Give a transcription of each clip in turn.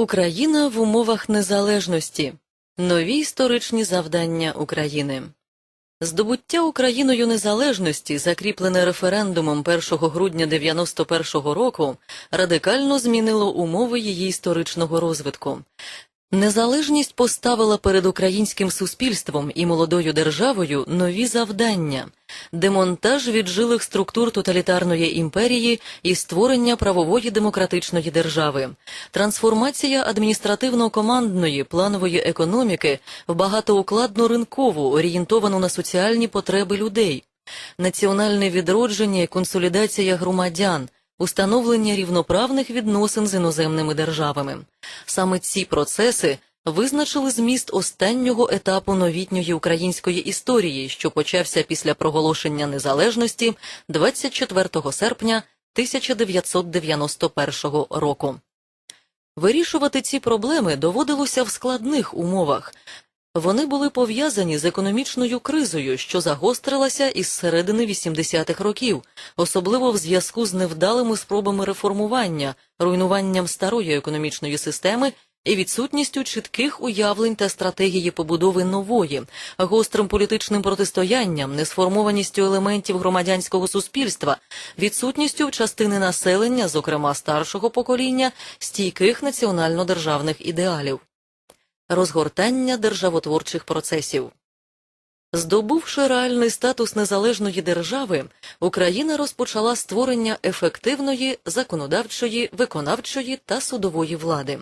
Україна в умовах незалежності. Нові історичні завдання України. Здобуття Україною незалежності, закріплене референдумом 1 грудня 91 року, радикально змінило умови її історичного розвитку. Незалежність поставила перед українським суспільством і молодою державою нові завдання демонтаж віджилих структур тоталітарної імперії і створення правової демократичної держави, трансформація адміністративно-командної планової економіки в багатоукладну ринкову, орієнтовану на соціальні потреби людей, національне відродження і консолідація громадян, установлення рівноправних відносин з іноземними державами. Саме ці процеси визначили зміст останнього етапу новітньої української історії, що почався після проголошення незалежності 24 серпня 1991 року. Вирішувати ці проблеми доводилося в складних умовах. Вони були пов'язані з економічною кризою, що загострилася із середини 80-х років, особливо в зв'язку з невдалими спробами реформування, руйнуванням старої економічної системи і відсутністю чітких уявлень та стратегії побудови нової, гострим політичним протистоянням, несформованістю елементів громадянського суспільства, відсутністю частини населення, зокрема старшого покоління, стійких національно-державних ідеалів розгортання державотворчих процесів. Здобувши реальний статус незалежної держави, Україна розпочала створення ефективної законодавчої, виконавчої та судової влади.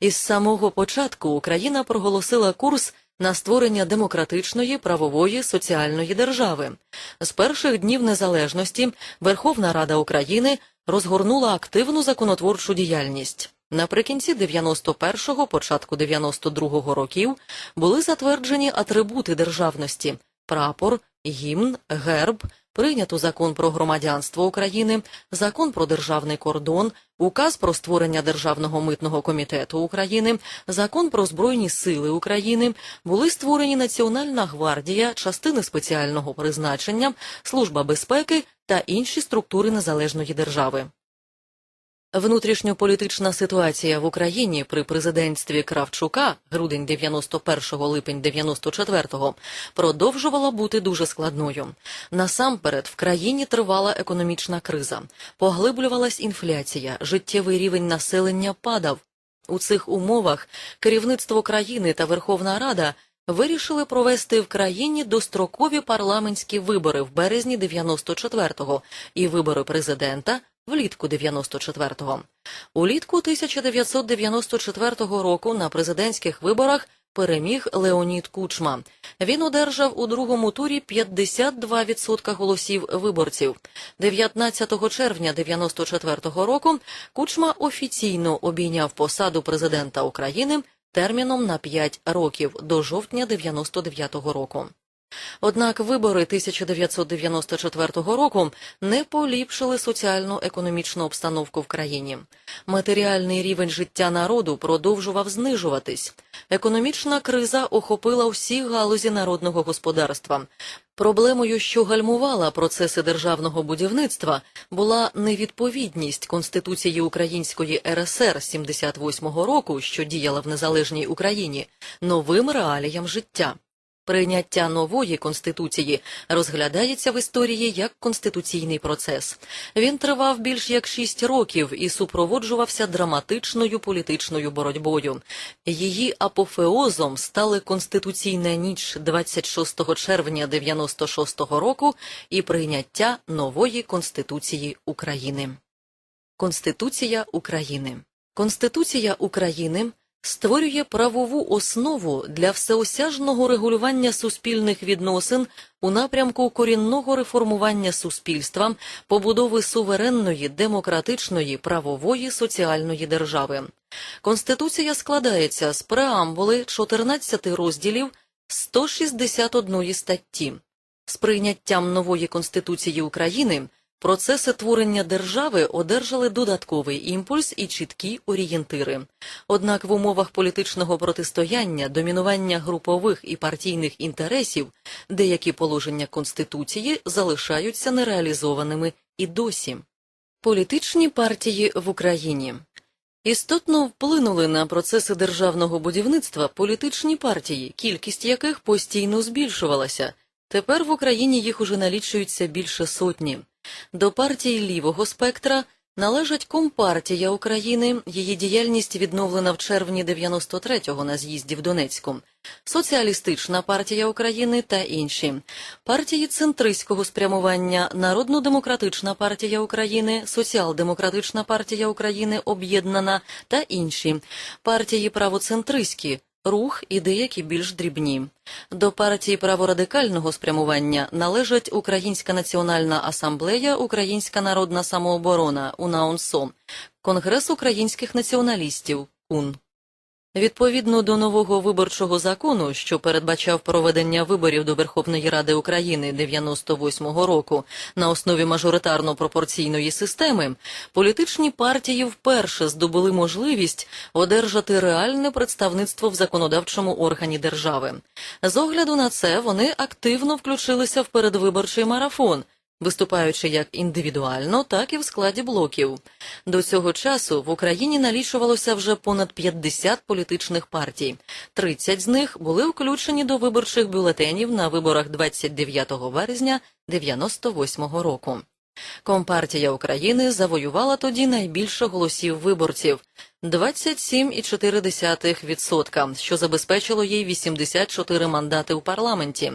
Із самого початку Україна проголосила курс на створення демократичної, правової, соціальної держави. З перших днів незалежності Верховна Рада України розгорнула активну законотворчу діяльність. Наприкінці 91-го, початку 92-го років були затверджені атрибути державності прапор, гімн, герб, прийнято закон про громадянство України, закон про державний кордон, указ про створення Державного митного комітету України, закон про Збройні сили України, були створені Національна гвардія, частини спеціального призначення, Служба безпеки та інші структури незалежної держави. Внутрішньополітична ситуація в Україні при президентстві Кравчука грудень 91 липень 94 продовжувала бути дуже складною. Насамперед в країні тривала економічна криза, поглиблювалась інфляція, життєвий рівень населення падав. У цих умовах керівництво країни та Верховна Рада вирішили провести в країні дострокові парламентські вибори в березні 94-го і вибори президента влітку 94-го. Улітку 1994 року на президентських виборах переміг Леонід Кучма. Він одержав у другому турі 52% голосів виборців. 19 червня 94 року Кучма офіційно обійняв посаду президента України терміном на 5 років до жовтня 99 року. Однак вибори 1994 року не поліпшили соціально-економічну обстановку в країні. Матеріальний рівень життя народу продовжував знижуватись. Економічна криза охопила всі галузі народного господарства. Проблемою, що гальмувала процеси державного будівництва, була невідповідність Конституції Української РСР 78-го року, що діяла в незалежній Україні, новим реаліям життя. Прийняття нової конституції розглядається в історії як конституційний процес. Він тривав більш як шість років і супроводжувався драматичною політичною боротьбою. Її апофеозом стали Конституційна ніч 26 червня 96-го року і прийняття нової Конституції України. Конституція України Конституція України створює правову основу для всеосяжного регулювання суспільних відносин у напрямку корінного реформування суспільства, побудови суверенної, демократичної, правової, соціальної держави. Конституція складається з преамбули 14 розділів 161 статті. З прийняттям нової Конституції України Процеси творення держави одержали додатковий імпульс і чіткі орієнтири. Однак в умовах політичного протистояння, домінування групових і партійних інтересів деякі положення Конституції залишаються нереалізованими і досі. Політичні партії в Україні Істотно вплинули на процеси державного будівництва політичні партії, кількість яких постійно збільшувалася. Тепер в Україні їх уже налічується більше сотні. До партії лівого спектра належать Компартія України, її діяльність відновлена в червні 93-го на з'їзді в Донецьку, Соціалістична партія України та інші, партії центристського спрямування, Народно-демократична партія України, Соціал-демократична партія України об'єднана та інші, партії правоцентристські, рух і деякі більш дрібні. До партії праворадикального спрямування належать Українська національна асамблея, Українська народна самооборона УНАУНСО, Конгрес українських націоналістів КУН. Відповідно до нового виборчого закону, що передбачав проведення виборів до Верховної Ради України 98-го року на основі мажоритарно-пропорційної системи, політичні партії вперше здобули можливість одержати реальне представництво в законодавчому органі держави. З огляду на це вони активно включилися в передвиборчий марафон, виступаючи як індивідуально, так і в складі блоків. До цього часу в Україні налічувалося вже понад 50 політичних партій. 30 з них були включені до виборчих бюлетенів на виборах 29 березня 98 року. Компартія України завоювала тоді найбільше голосів виборців 27,4%, що забезпечило їй 84 мандати у парламенті.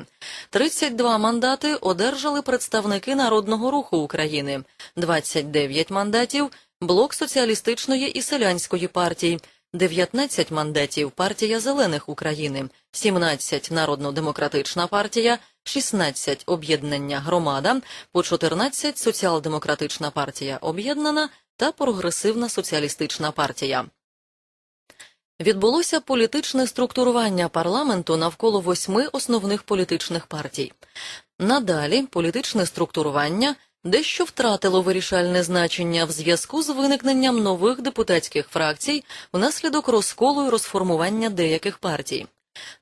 32 мандати одержали представники Народного руху України, 29 мандатів блок соціалістичної і селянської партій, 19 мандатів партія зелених України, 17 Народно-демократична партія, 16 об'єднання громада, по 14 соціал-демократична партія об'єднана та прогресивна соціалістична партія. Відбулося політичне структурування парламенту навколо восьми основних політичних партій. Надалі політичне структурування дещо втратило вирішальне значення в зв'язку з виникненням нових депутатських фракцій внаслідок розколу і розформування деяких партій.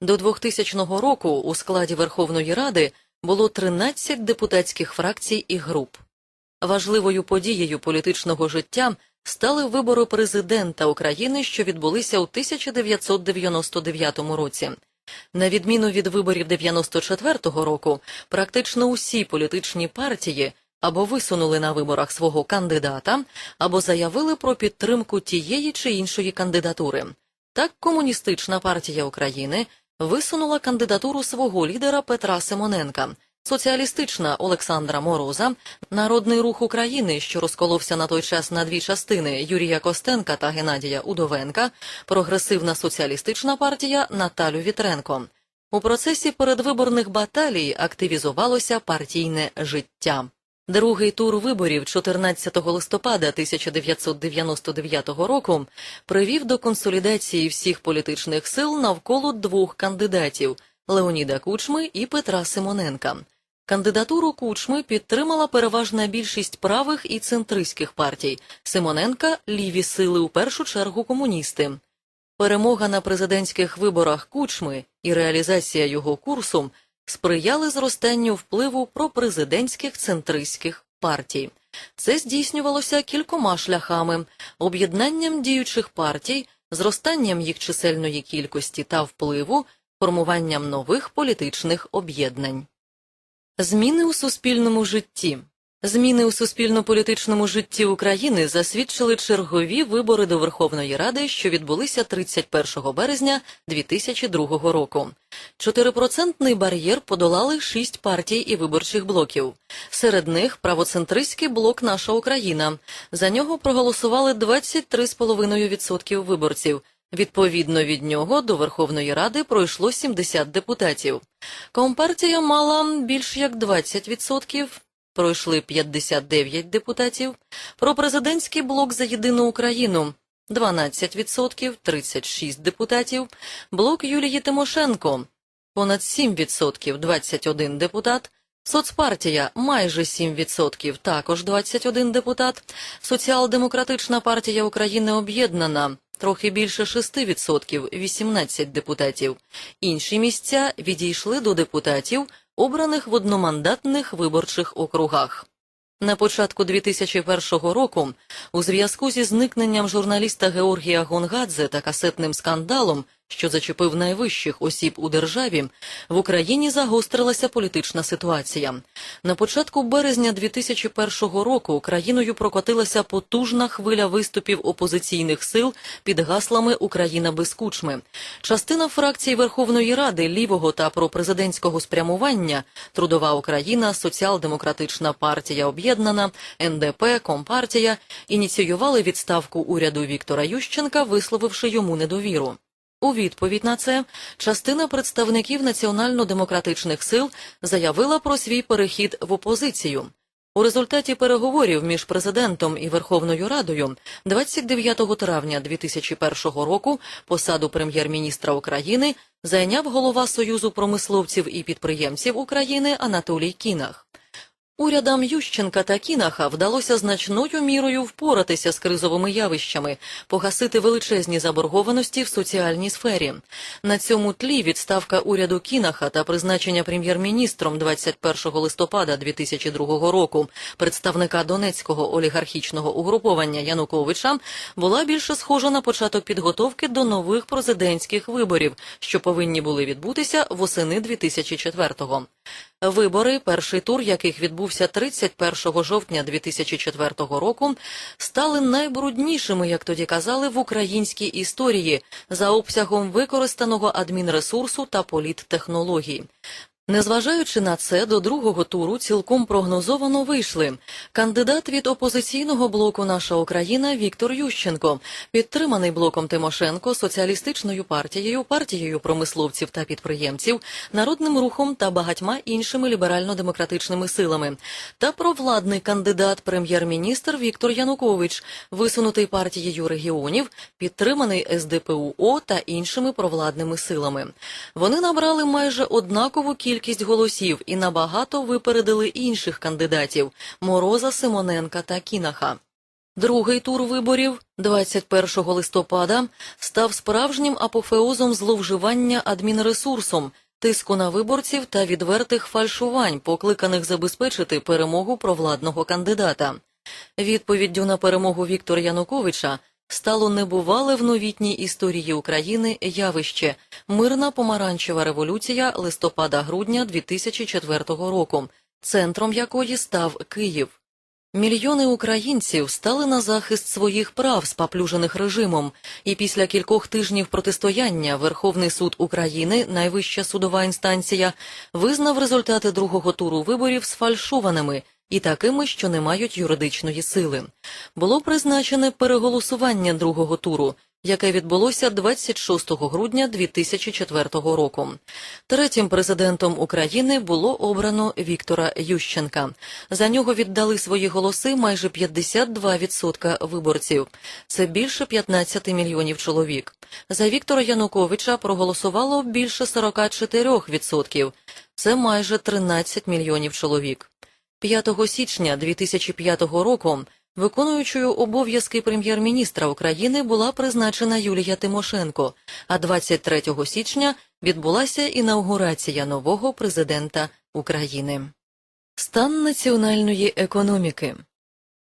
До 2000 року у складі Верховної Ради було 13 депутатських фракцій і груп. Важливою подією політичного життя стали вибори президента України, що відбулися у 1999 році. На відміну від виборів 94-го року, практично усі політичні партії або висунули на виборах свого кандидата, або заявили про підтримку тієї чи іншої кандидатури. Так, Комуністична партія України висунула кандидатуру свого лідера Петра Симоненка, соціалістична Олександра Мороза, Народний рух України, що розколовся на той час на дві частини Юрія Костенка та Геннадія Удовенка, прогресивна соціалістична партія Наталю Вітренко. У процесі передвиборних баталій активізувалося партійне життя. Другий тур виборів 14 листопада 1999 року привів до консолідації всіх політичних сил навколо двох кандидатів Леоніда Кучми і Петра Симоненка. Кандидатуру Кучми підтримала переважна більшість правих і центристських партій. Симоненка ліві сили у першу чергу комуністи. Перемога на президентських виборах Кучми і реалізація його курсу сприяли зростанню впливу пропрезидентських центристських партій. Це здійснювалося кількома шляхами: об'єднанням діючих партій, зростанням їх чисельної кількості та впливу, формуванням нових політичних об'єднань. Зміни у суспільному житті Зміни у суспільно-політичному житті України засвідчили чергові вибори до Верховної Ради, що відбулися 31 березня 2002 року. Чотирипроцентний бар'єр подолали шість партій і виборчих блоків. Серед них правоцентристський блок Наша Україна. За нього проголосували 23,5% виборців. Відповідно від нього до Верховної Ради пройшло 70 депутатів. Компартія мала більш як 20%, пройшли 59 депутатів. Про президентський блок за єдину Україну 12%, 36 депутатів. Блок Юлії Тимошенко понад 7%, 21 депутат. Соцпартія майже 7%, також 21 депутат. Соціал-демократична партія України об'єднана трохи більше 6%, 18 депутатів. Інші місця відійшли до депутатів, обраних в одномандатних виборчих округах. На початку 2001 року, у зв'язку зі зникненням журналіста Георгія Гонгадзе та касетним скандалом, що зачепив найвищих осіб у державі, в Україні загострилася політична ситуація. На початку березня 2001 року країною прокотилася потужна хвиля виступів опозиційних сил під гаслами Україна без кучми. Частина фракцій Верховної Ради лівого та пропрезидентського спрямування Трудова Україна, Соціал-демократична партія Об'єднана, НДП, Компартія ініціювали відставку уряду Віктора Ющенка, висловивши йому недовіру. У відповідь на це частина представників національно-демократичних сил заявила про свій перехід в опозицію. У результаті переговорів між президентом і Верховною Радою 29 травня 2001 року посаду прем'єр-міністра України зайняв голова Союзу промисловців і підприємців України Анатолій Кінах. Урядам Ющенка та Кінаха вдалося значною мірою впоратися з кризовими явищами, погасити величезні заборгованості в соціальній сфері. На цьому тлі відставка уряду Кінаха та призначення прем'єр-міністром 21 листопада 2002 року представника донецького олігархічного угруповання Януковича була більше схожа на початок підготовки до нових президентських виборів, що повинні були відбутися восени 2004-го. Вибори, перший тур яких відбувся 31 жовтня 2004 року, стали найбруднішими, як тоді казали, в українській історії за обсягом використаного адмінресурсу та політтехнологій. Незважаючи на це, до другого туру цілком прогнозовано вийшли. Кандидат від опозиційного блоку Наша Україна Віктор Ющенко, підтриманий блоком Тимошенко, соціалістичною партією, партією промисловців та підприємців, народним рухом та багатьма іншими ліберально-демократичними силами, та провладний кандидат прем'єр-міністр Віктор Янукович, висунутий партією регіонів, підтриманий СДПУО та іншими провладними силами. Вони набрали майже однакову кількість кількість голосів і набагато випередили інших кандидатів Мороза, Симоненка та Кінаха. Другий тур виборів 21 листопада став справжнім апофеозом зловживання адмінресурсом, тиску на виборців та відвертих фальшувань, покликаних забезпечити перемогу провладного кандидата. Відповіддю на перемогу Віктора Януковича стало небувале в новітній історії України явище мирна помаранчева революція листопада-грудня 2004 року, центром якої став Київ. Мільйони українців стали на захист своїх прав, спаплюжених режимом, і після кількох тижнів протистояння Верховний суд України, найвища судова інстанція, визнав результати другого туру виборів сфальшованими і такими, що не мають юридичної сили. Було призначене переголосування другого туру, яке відбулося 26 грудня 2004 року. Третім президентом України було обрано Віктора Ющенка. За нього віддали свої голоси майже 52% виборців. Це більше 15 мільйонів чоловік. За Віктора Януковича проголосувало більше 44%. Це майже 13 мільйонів чоловік. 5 січня 2005 року виконуючою обов'язки прем'єр-міністра України була призначена Юлія Тимошенко, а 23 січня відбулася інаугурація нового президента України. Стан національної економіки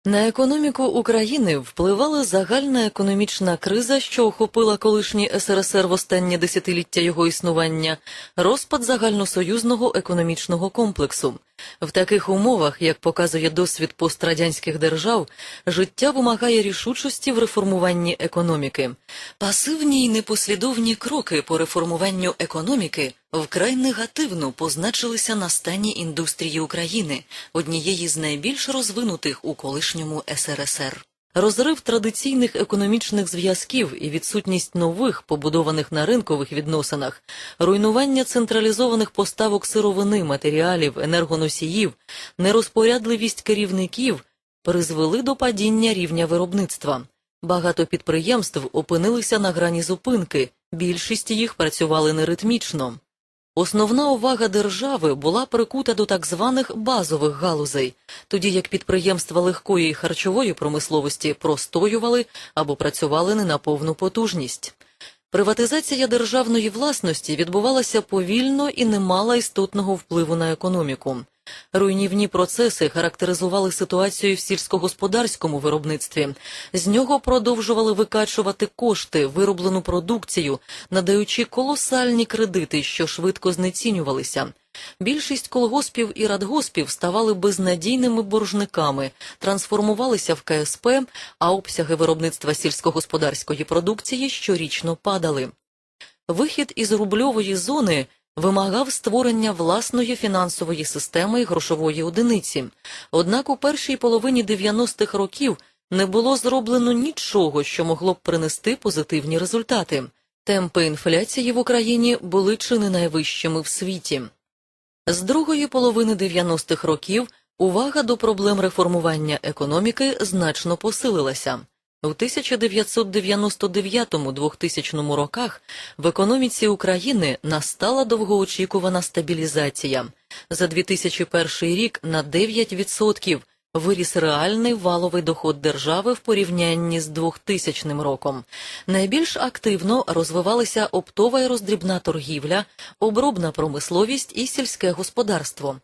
на економіку України впливала загальна економічна криза, що охопила колишній СРСР в останнє десятиліття його існування, розпад загальносоюзного економічного комплексу. В таких умовах, як показує досвід пострадянських держав, життя вимагає рішучості в реформуванні економіки. Пасивні й непослідовні кроки по реформуванню економіки вкрай негативно позначилися на стані індустрії України, однієї з найбільш розвинутих у колишньому СРСР. Розрив традиційних економічних зв'язків і відсутність нових, побудованих на ринкових відносинах, руйнування централізованих поставок сировини, матеріалів, енергоносіїв, нерозпорядливість керівників призвели до падіння рівня виробництва. Багато підприємств опинилися на грані зупинки, більшість їх працювали неритмічно. Основна увага держави була прикута до так званих базових галузей, тоді як підприємства легкої і харчової промисловості простоювали або працювали не на повну потужність. Приватизація державної власності відбувалася повільно і не мала істотного впливу на економіку. Руйнівні процеси характеризували ситуацію в сільськогосподарському виробництві. З нього продовжували викачувати кошти, вироблену продукцію, надаючи колосальні кредити, що швидко знецінювалися. Більшість колгоспів і радгоспів ставали безнадійними боржниками, трансформувалися в КСП, а обсяги виробництва сільськогосподарської продукції щорічно падали. Вихід із рубльової зони вимагав створення власної фінансової системи і грошової одиниці. Однак у першій половині 90-х років не було зроблено нічого, що могло б принести позитивні результати. Темпи інфляції в Україні були чи не найвищими в світі. З другої половини 90-х років увага до проблем реформування економіки значно посилилася. У 1999-2000 роках в економіці України настала довгоочікувана стабілізація. За 2001 рік на 9% виріс реальний валовий доход держави в порівнянні з 2000 роком. Найбільш активно розвивалися оптова і роздрібна торгівля, обробна промисловість і сільське господарство.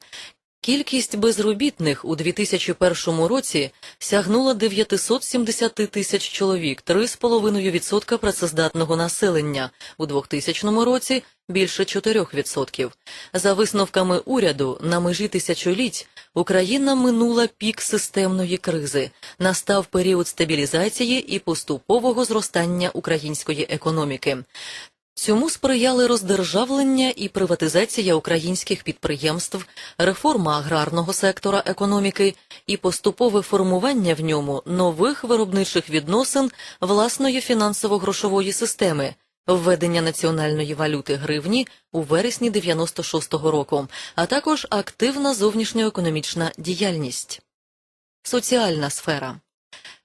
Кількість безробітних у 2001 році сягнула 970 тисяч чоловік, 3,5% працездатного населення, у 2000 році – більше 4%. За висновками уряду, на межі тисячоліть Україна минула пік системної кризи, настав період стабілізації і поступового зростання української економіки. Цьому сприяли роздержавлення і приватизація українських підприємств, реформа аграрного сектора економіки і поступове формування в ньому нових виробничих відносин власної фінансово-грошової системи, введення національної валюти гривні у вересні 96-го року, а також активна зовнішньоекономічна діяльність. Соціальна сфера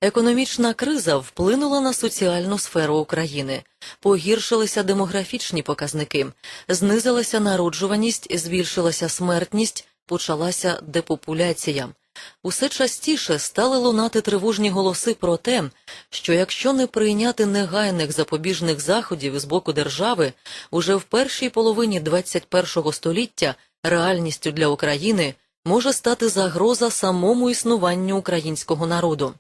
Економічна криза вплинула на соціальну сферу України, погіршилися демографічні показники, знизилася народжуваність, збільшилася смертність, почалася депопуляція. Усе частіше стали лунати тривожні голоси про те, що якщо не прийняти негайних запобіжних заходів з боку держави, уже в першій половині 21 століття реальністю для України може стати загроза самому існуванню українського народу.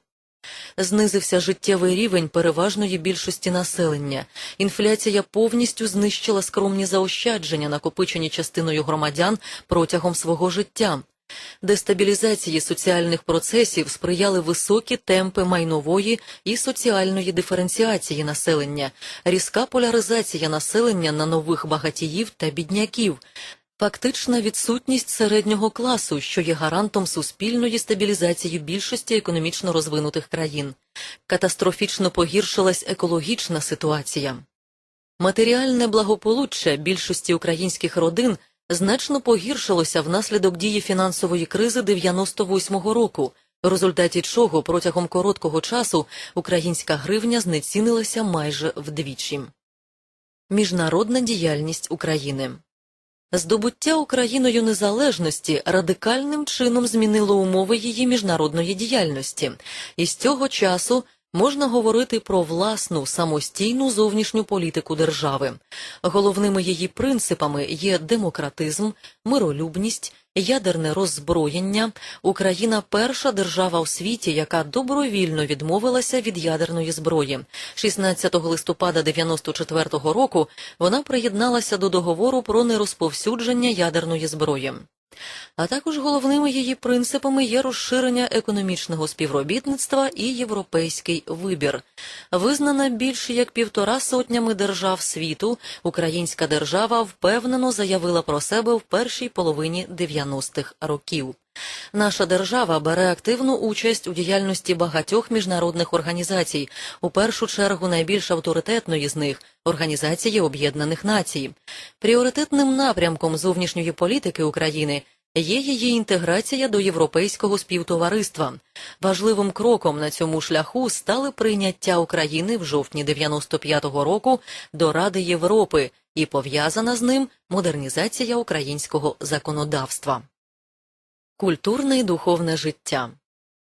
Знизився життєвий рівень переважної більшості населення. Інфляція повністю знищила скромні заощадження, накопичені частиною громадян протягом свого життя. Дестабілізації соціальних процесів сприяли високі темпи майнової і соціальної диференціації населення, різка поляризація населення на нових багатіїв та бідняків. Фактична відсутність середнього класу, що є гарантом суспільної стабілізації більшості економічно розвинутих країн. Катастрофічно погіршилась екологічна ситуація. Матеріальне благополуччя більшості українських родин значно погіршилося внаслідок дії фінансової кризи 98-го року, в результаті чого протягом короткого часу українська гривня знецінилася майже вдвічі. Міжнародна діяльність України Здобуття Україною незалежності радикальним чином змінило умови її міжнародної діяльності, і з цього часу можна говорити про власну самостійну зовнішню політику держави. Головними її принципами є демократизм, миролюбність, ядерне роззброєння. Україна перша держава у світі, яка добровільно відмовилася від ядерної зброї. 16 листопада 94-го року вона приєдналася до договору про нерозповсюдження ядерної зброї. А також головними її принципами є розширення економічного співробітництва і європейський вибір. Визнана більше як півтора сотнями держав світу, українська держава впевнено заявила про себе в першій половині 90-х років. Наша держава бере активну участь у діяльності багатьох міжнародних організацій, у першу чергу найбільш авторитетної з них Організації Об'єднаних Націй. Пріоритетним напрямком зовнішньої політики України є її інтеграція до європейського співтовариства. Важливим кроком на цьому шляху стали прийняття України в жовтні 95-го року до Ради Європи і пов'язана з ним модернізація українського законодавства. Культурне і духовне життя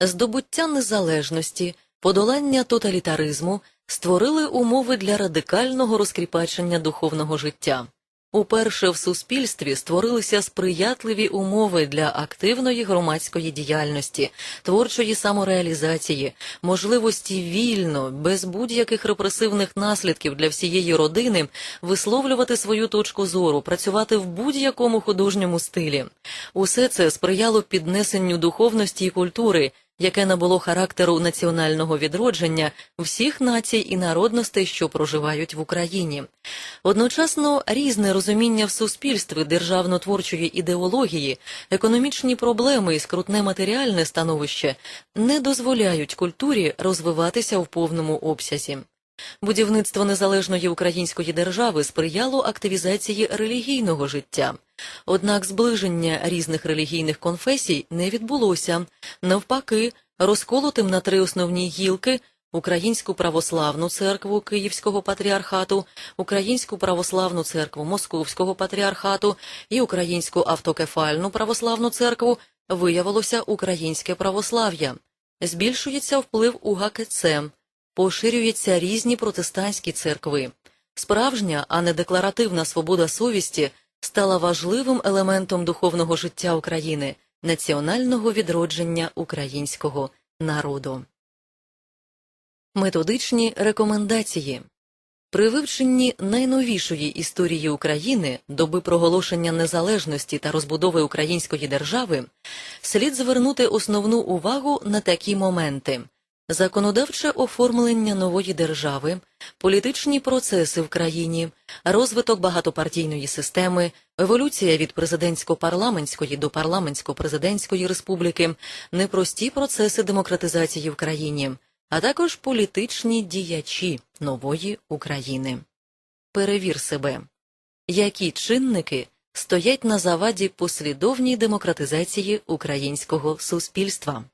здобуття незалежності, подолання тоталітаризму створили умови для радикального розкріпачення духовного життя. Уперше в суспільстві створилися сприятливі умови для активної громадської діяльності, творчої самореалізації, можливості вільно, без будь-яких репресивних наслідків для всієї родини висловлювати свою точку зору, працювати в будь-якому художньому стилі. Усе це сприяло піднесенню духовності і культури, яке набуло характеру національного відродження всіх націй і народностей, що проживають в Україні. Одночасно різне розуміння в суспільстві державно-творчої ідеології, економічні проблеми і скрутне матеріальне становище не дозволяють культурі розвиватися в повному обсязі. Будівництво незалежної української держави сприяло активізації релігійного життя. Однак зближення різних релігійних конфесій не відбулося. Навпаки, розколотим на три основні гілки Українську православну церкву Київського патріархату, Українську православну церкву Московського патріархату і Українську автокефальну православну церкву виявилося українське православ'я. Збільшується вплив УГКЦ, поширюються різні протестантські церкви. Справжня, а не декларативна свобода совісті стала важливим елементом духовного життя України, національного відродження українського народу. Методичні рекомендації при вивченні найновішої історії України, доби проголошення незалежності та розбудови української держави, слід звернути основну увагу на такі моменти: законодавче оформлення нової держави, політичні процеси в країні, розвиток багатопартійної системи, еволюція від президентсько-парламентської до парламентсько-президентської республіки, непрості процеси демократизації в країні а також політичні діячі нової України. Перевір себе, які чинники стоять на заваді послідовній демократизації українського суспільства.